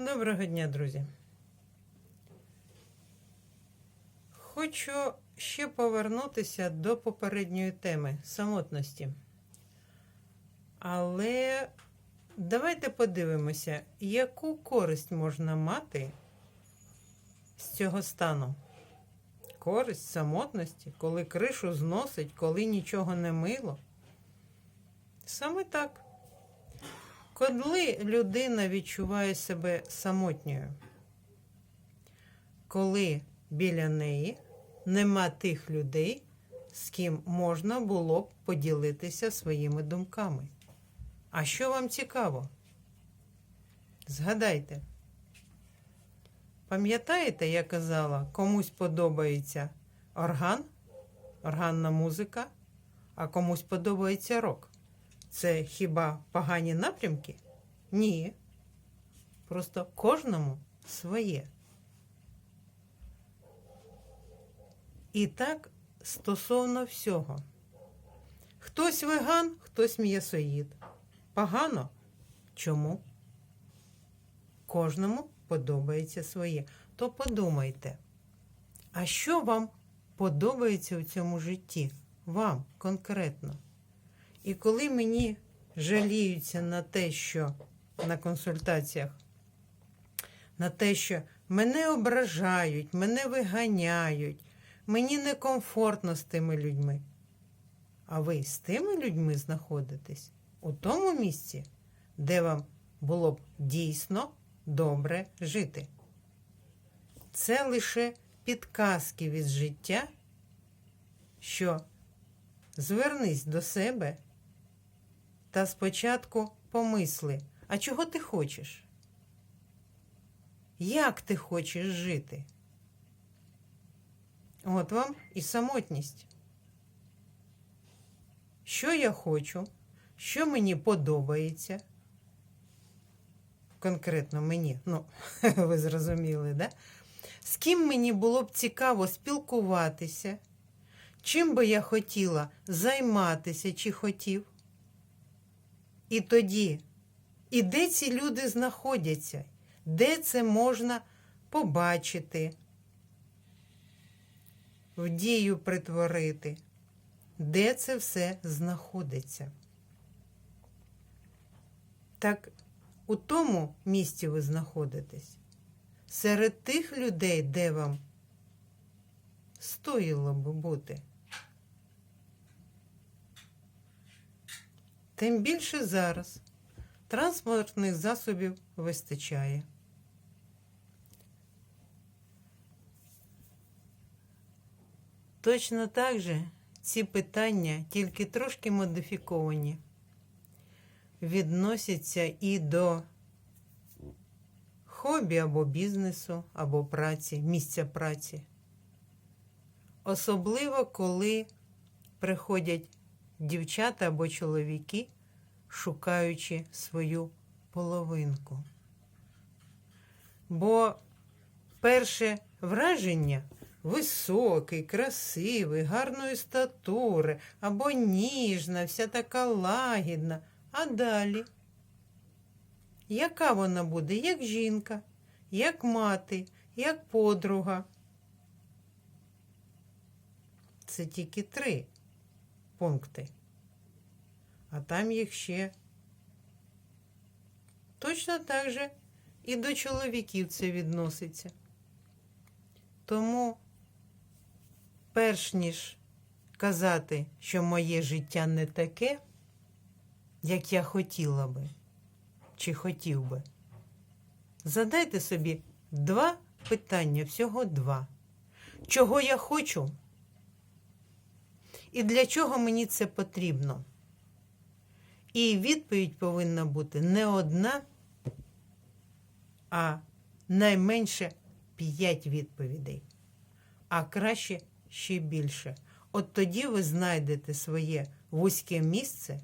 Доброго дня, друзі. Хочу ще повернутися до попередньої теми самотності. Але давайте подивимося, яку користь можна мати з цього стану. Користь самотності, коли кришу зносить, коли нічого не мило. Саме так. Коли людина відчуває себе самотньою, коли біля неї нема тих людей, з ким можна було б поділитися своїми думками. А що вам цікаво? Згадайте. Пам'ятаєте, я казала, комусь подобається орган, органна музика, а комусь подобається рок. Це хіба погані напрямки? Ні. Просто кожному своє. І так стосовно всього. Хтось веган, хтось м'ясоїд. Погано? Чому? Кожному подобається своє. То подумайте, а що вам подобається у цьому житті? Вам конкретно? І коли мені жаліються на те, що на консультаціях, на те, що мене ображають, мене виганяють, мені некомфортно з тими людьми. А ви з тими людьми знаходитесь у тому місці, де вам було б дійсно добре жити. Це лише підказки від життя, що звернись до себе та спочатку помисли, а чого ти хочеш? Як ти хочеш жити? От вам і самотність. Що я хочу, що мені подобається? Конкретно мені, ну, ви зрозуміли, да? З ким мені було б цікаво спілкуватися? Чим би я хотіла займатися чи хотів? І тоді, і де ці люди знаходяться, де це можна побачити, в дію притворити, де це все знаходиться. Так у тому місці ви знаходитесь, серед тих людей, де вам стоїло би бути. Тим більше зараз транспортних засобів вистачає. Точно так же ці питання, тільки трошки модифіковані, відносяться і до хобі або бізнесу, або праці, місця праці. Особливо, коли приходять дівчата або чоловіки, шукаючи свою половинку. Бо перше враження високий, красивий, гарної статури, або ніжна, вся така лагідна. А далі? Яка вона буде? Як жінка, як мати, як подруга? Це тільки три пункти. А там їх ще. Точно так же і до чоловіків це відноситься. Тому, перш ніж казати, що моє життя не таке, як я хотіла би, чи хотів би, задайте собі два питання, всього два. Чого я хочу? І для чого мені це потрібно? І відповідь повинна бути не одна, а найменше п'ять відповідей, а краще ще більше. От тоді ви знайдете своє вузьке місце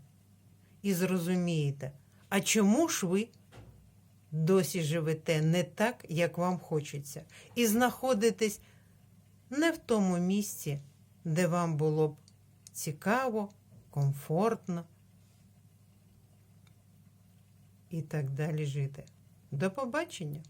і зрозумієте, а чому ж ви досі живете не так, як вам хочеться, і знаходитесь не в тому місці, де вам було б цікаво, комфортно і так далі жити. До побачення!